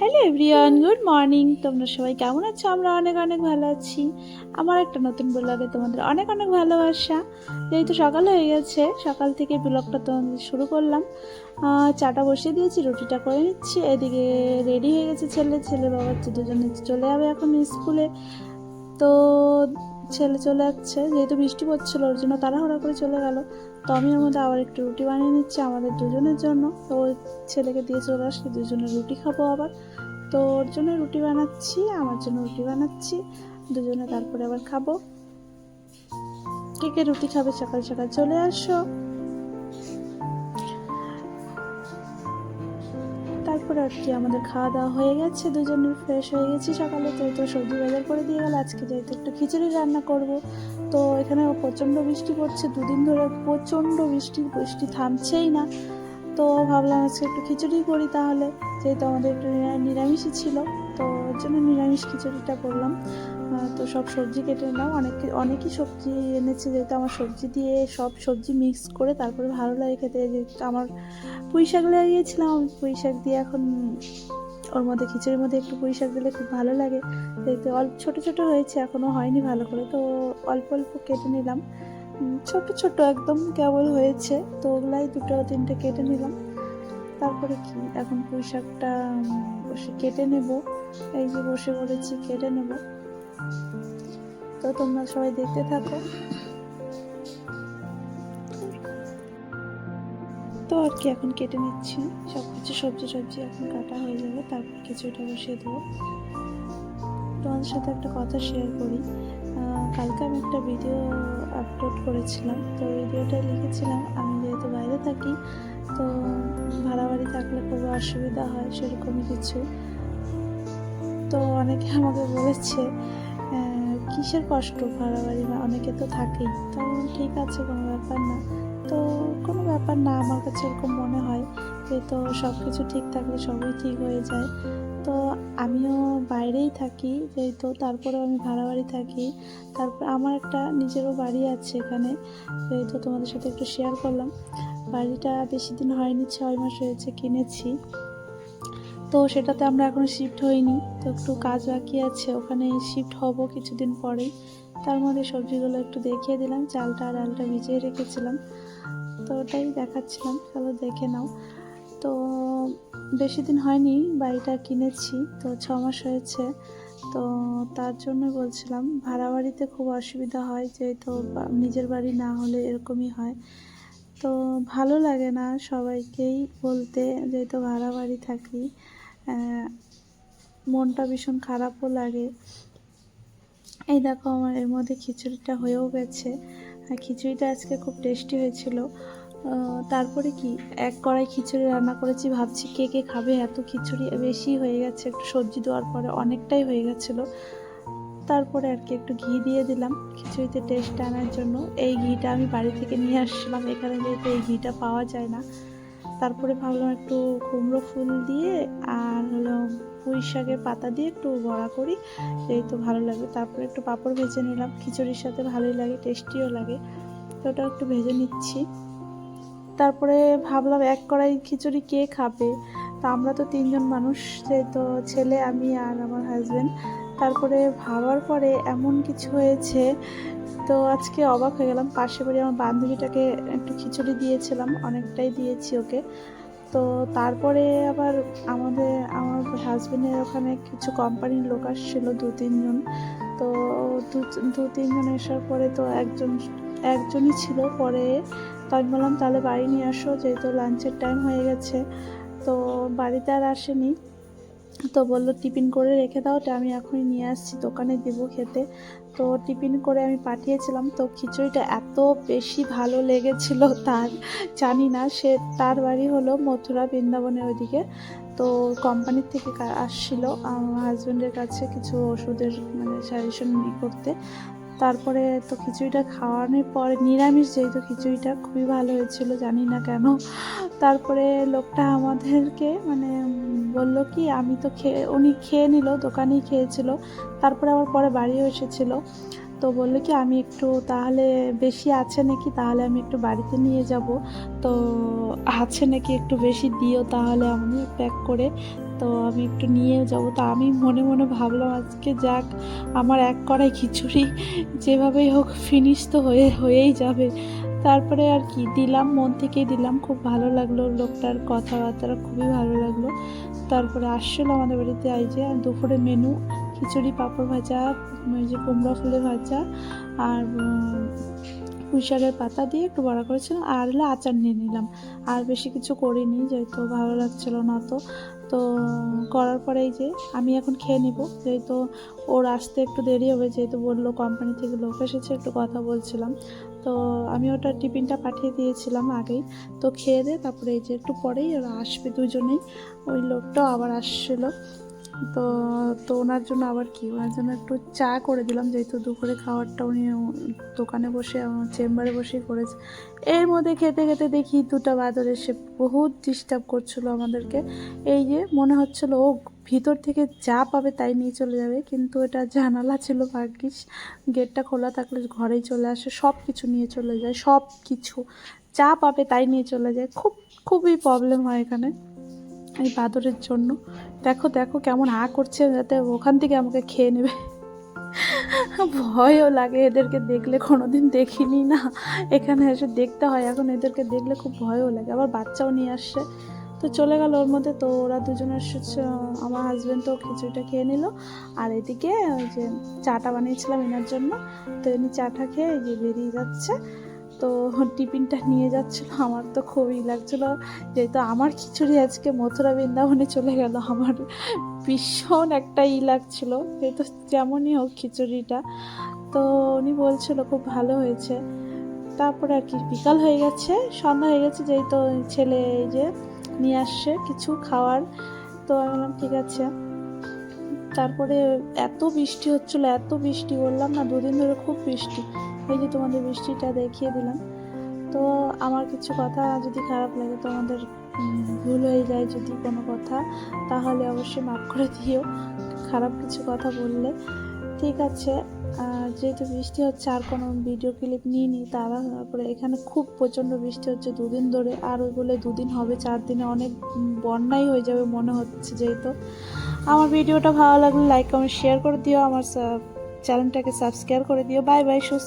Hello everyone good morning তোমরা সবাই কেমন আছো? আমরা অনেক অনেক ভালো আছি। আমার একটা নতুন ব্লগে তোমাদের অনেক অনেক ভালোবাসা। যেহেতু সকাল হয়ে গেছে, সকাল থেকে ব্লগটা তোমাদের শুরু করলাম। চাটা বসিয়ে দিয়েছি, রুটিটা করে নিচ্ছি। এদিকে রেডি হয়ে গেছে ছেলে। ছেলে বাবা দুজনে চলে যাবে এখন স্কুলে। তো ছেলে চলে যাচ্ছে যেহেতু বৃষ্টি পড়ছিল, ওর জন্য তাড়াহুড়া করে চলে গেল। তো আমি ওর মধ্যে আবার একটু রুটি বানিয়ে নিচ্ছি আমাদের দুজনের জন্য। তো ওর ছেলেকে দিয়ে চলে আসলে দুজনে রুটি খাব আবার। তো ওর জন্য রুটি বানাচ্ছি, আমার জন্য রুটি বানাচ্ছি, দুজনে তারপরে আবার খাব। কে কে রুটি খাবে সকাল সকাল চলে আসো। তারপরে আর কি আমাদের খাওয়া দাওয়া হয়ে গেছে দুজনের ফ্রেশ হয়ে গেছি সকালে, তো তো সবজি বাজার করে দিয়ে গেল, আজকে যেহেতু একটু খিচুড়ি রান্না করব। তো এখানে প্রচণ্ড বৃষ্টি পড়ছে, দুদিন ধরে প্রচণ্ড বৃষ্টি বৃষ্টি থামছেই না। তো ভাবলাম আজকে একটু খিচুড়ি করি তাহলে, যেহেতু আমাদের একটু নিরামিষই ছিল, তো ওর জন্য নিরামিষ খিচুড়িটা করলাম। তো সব সবজি কেটে নিলাম। অনেক, অনেকই সবজি এনেছে, যেহেতু আমার সবজি দিয়ে সব সবজি মিক্স করে তারপরে ভালো লাগে খেতে। যেহেতু আমার পুঁই শাক লাগিয়েছিলাম পুঁই শাক দিয়ে এখন ওর মধ্যে, খিচুড়ির মধ্যে একটু পুঁই শাক দিলে খুব ভালো লাগে। যেহেতু অল্প ছোটো ছোটো হয়েছে এখনও হয়নি ভালো করে, তো অল্প অল্প কেটে নিলাম। ছোট ছোট একদম কেবল হয়েছে। তো ওগুলাই দুটো তিনটে কেটে নিলাম। তারপরে কি? এখন পুঁই শাকটা বসে কেটে নেব। এই যে বসে পড়েছি, কেটে নেব। তো তোমরা সবাই দেখতে থাকো। তো আর কি, এখন কেটে নিচ্ছি। সব কিছু সবজি সবজি এখন কাটা হয়ে যাবে। তারপর কিছুটা বসিয়ে দেবো। তোমাদের সাথে একটা কথা শেয়ার করি। কালকে আমি একটা ভিডিও আপলোড করেছিলাম। তো ভিডিওটা লিখেছিলাম, আমি যেহেতু বাইরে থাকি, তো ভাড়া বাড়ি থাকলে খুব অসুবিধা হয় সেরকমই কিছু। তো অনেকে আমাকে বলেছে কিসের কষ্ট? ভাড়া বাড়ি অনেকে তো থাকেই। তো ঠিক আছে, কোনো ব্যাপার না। তো কোনো ব্যাপার না, আমার কাছে এরকম মনে হয়। যে তো সব কিছু ঠিক থাকলে সবই ঠিক হয়ে যায়। তো আমিও বাইরেই থাকি, যেহেতু তারপরেও আমি ভাড়া বাড়ি থাকি। তারপর আমার একটা নিজেরও বাড়ি আছে এখানে, যেহেতু তোমাদের সাথে একটু শেয়ার করলাম। বাড়িটা বেশি দিন হয়নি, ছয় মাস হয়েছে কিনেছি। তো সেটাতে আমরা এখনও শিফট হইনি, তো একটু কাজ বাকি আছে, ওখানে শিফট হব কিছুদিন পরেই তার মধ্যে সবজিগুলো একটু দেখিয়ে দিলাম, চালটা আর ডালটা ভিজিয়ে রেখেছিলাম। তো ওটাই দেখাচ্ছিলাম, চলো দেখে নাও। তো বেশি দিন হয়নি, বাড়িটা কিনেছি, তো ছ মাস হয়েছে। তো তার জন্য বলছিলাম, ভাড়া বাড়িতে খুব অসুবিধা হয়, যেহেতু নিজের বাড়ি না হলে এরকমই হয়। তো ভালো লাগে না সবাইকেই বলতে, যেহেতু ভাড়া বাড়ি থাকি মনটা ভীষণ খারাপও লাগে। এই দেখো আমার এর মধ্যে খিচুড়িটা হয়েও গেছে। খিচুড়িটা আজকে খুব টেস্টি হয়েছিল। তারপরে কি? এক কড়াই খিচুড়ি রান্না করেছি, ভাবছি কে কে খাবে? এত খিচুড়ি বেশি হয়ে গেছে, একটু সবজি দেওয়ার পরে অনেকটাই হয়ে গেছিল। তারপরে আর কি একটু ঘি দিয়ে দিলাম, খিচুড়িতে টেস্ট আনার জন্য। এই ঘিটা আমি বাড়ি থেকে নিয়ে আসছিলাম, এখানে যেহেতু এই ঘিটা পাওয়া যায় না। তারপরে ভাবলাম একটু কুমড়ো ফুল দিয়ে আর হলো পুঁই শাকের পাতা দিয়ে একটু বড়া করি, এই তো ভালো লাগে। তারপরে একটু পাঁপড় ভেজে নিলাম, খিচুড়ির সাথে ভালোই লাগে টেস্টিও লাগে। তো ওটা একটু ভেজে নিচ্ছি। তারপরে ভাবলাম এক কড়াই খিচুড়ি কে খাবে? তা আমরা তো তিনজন মানুষ তো ছেলে, আমি আর আমার হাজব্যান্ড তারপরে ভাবার পরে এমন কিছু হয়েছে, তো আজকে অবাক হয়ে গেলাম। পাশে বাড়ি আমার বান্ধবীটাকে একটু খিচুড়ি দিয়েছিলাম, অনেকটাই দিয়েছি ওকে। তো তারপরে আবার আমাদের, আমার হাজব্যান্ডের ওখানে কিছু কোম্পানির লোক আসছিল, দু তিনজন। তো দু তিনজন আসার পরে তো একজন, একজনই ছিল পরে। তো আমি বললাম, তাহলে বাড়ি নিয়ে আসো, যেহেতু লাঞ্চের টাইম হয়ে গেছে। তো বাড়িতে আর আসেনি। তো বলল, টিফিন করে রেখে দাও, তো আমি এখনই নিয়ে আসছি, দোকানে দেবো খেতে। তো টিফিন করে আমি পাঠিয়েছিলাম। তো খিচুড়িটা এত বেশি ভালো লেগেছিল তার, জানি না, সে তার বাড়ি হলো মথুরা বৃন্দাবনের ওইদিকে। তো কোম্পানির থেকে আসছিল, আমার হাজব্যান্ডের কাছে কিছু ওষুধের মানে সাজেশন করতে। তারপরে তো খিচুড়িটা খাওয়ানোর পরে, নিরামিষ যেহেতু খিচুড়িটা খুবই ভালো হয়েছিল, জানি না কেন। তারপরে লোকটা আমাদেরকে মানে বলল কি, আমি তো খেয়ে উনি খেয়ে নিল, দোকানেই খেয়েছিল। তারপরে আবার পরে বাড়িও এসেছিল। তো বলল কি, আমি একটু তাহলে বেশি আছে নাকি, তাহলে আমি একটু বাড়িতে নিয়ে যাব। তো আছে নাকি একটু বেশি, দিও তাহলে আমি প্যাক করে। তো আমি একটু নিয়েও যাব। তো আমি মনে মনে ভাবলাম, আজকে যাক, আমার এক কড়াই খিচুড়ি, যেভাবেই হোক ফিনিশ তো হয়ে, হয়েই যাবে। তারপরে আর কি, দিলাম, মন থেকেই দিলাম, খুব ভালো লাগল লোকটার কথাবার্তা খুবই ভালো লাগল। তারপরে আসছিল আমাদের বাড়িতে এই যে, দুপুরে মেনু খিচুড়ি, পাঁপড় ভাজা যে কুমড়ো ফুলে ভাজা, আর উম, পুঁই শাকের পাতা দিয়ে একটু বড়া করেছিলাম আর হলো আচার নিয়ে নিলাম। আর বেশি কিছু করিনি যেহেতু ভালো লাগছিল না তো। তো করার পরে যে আমি এখন খেয়ে নিব যেহেতু ওর আসতে একটু দেরি হবে যেহেতু বলল কোম্পানি থেকে লোক এসেছে একটু কথা বলছিলাম। তো আমি ওটা টিফিনটা পাঠিয়ে দিয়েছিলাম আগেই। তো খেয়ে দে তারপরে এই যে একটু পরেই ওরা আসবে দুজনেই। ওই লোকটাও আবার আসছিল। তো তো ওনার জন্য আবার কি? ওনার জন্য একটু চা করে দিলাম, যেহেতু দুপুরে খাবারটা উনি দোকানে বসে চেম্বারে বসেই করেছে। এর মধ্যে খেতে খেতে দেখি দুটো বাদর এসে বহুত ডিস্টার্ব করছিল আমাদেরকে। এই যে মনে হচ্ছিল, ও ভিতর থেকে যা পাবে তাই নিয়ে চলে যাবে, কিন্তু এটা জানালা ছিল, ভাগ্যিস। গেটটা খোলা থাকলে ঘরেই চলে আসে সব কিছু নিয়ে চলে যায় সব কিছু যা পাবে তাই নিয়ে চলে যায়, খুব, খুবই প্রবলেম হয় এখানে। এই বাদরের জন্য। দেখো দেখো কেমন আ করছে যাতে ওখান থেকে আমাকে খেয়ে নেবে। ভয়ও লাগে, এদেরকে দেখলে কোনোদিন দেখিনি না। এখানে এসে দেখতে হয়, এখন এদেরকে দেখলে খুব ভয়ও লাগে। আবার বাচ্চাও নিয়ে আসছে। তো চলে গেল ওর মধ্যে। তো ওরা দুজনের আমার হাজব্যান্ড তো খিচুড়িটা খেয়ে নিল। আর এদিকে ওই যে চাটা বানিয়েছিলাম এনার জন্য। তো এমনি চাটা খেয়ে যে বেরিয়ে যাচ্ছে। তো টিফিনটা নিয়ে যাচ্ছিল, আমার তো খুবই লাগছিল। যেহেতু আমার খিচুড়ি আজকে মথুরা বৃন্দাবনে চলে গেল, আমার ভীষণ একটা ই লাগছিল। যেহেতু যেমনই হোক খিচুড়িটা, তো উনি বলছিল খুব ভালো হয়েছে। তারপরে আর কি, বিকাল হয়ে গেছে, সন্ধ্যা হয়ে গেছে, যেহেতু ছেলে এই যে নিয়ে আসছে কিছু খাওয়ার, তো আমি বললাম, ঠিক আছে। তারপরে এত বৃষ্টি হচ্ছিল, এত বৃষ্টি, বললাম, না, দুদিন ধরে খুব বৃষ্টি। এই যে তোমাদের বৃষ্টিটা দেখিয়ে দিলাম। তো আমার কিছু কথা যদি খারাপ লাগে, তোমাদের ভুল হয়ে যায় যদি কোনো কথা, তাহলে অবশ্যই মাফ করে দিও। খারাপ কিছু কথা বললে। ঠিক আছে যেহেতু বৃষ্টি হচ্ছে, আর কোনো ভিডিও ক্লিপ নিইনি, তারপরে এখানে খুব প্রচণ্ড বৃষ্টি হচ্ছে দুদিন ধরে, আর ওই বলে দুদিন হবে, চার দিনে অনেক বন্যাই হয়ে যাবে মনে হচ্ছে যেহেতু। আমার ভিডিওটা ভালো লাগলে লাইক কমেন্ট শেয়ার করে দিও। আমার চ্যানেলটাকে সাবস্ক্রাইব করে দিও। বাই বাই সুস্থ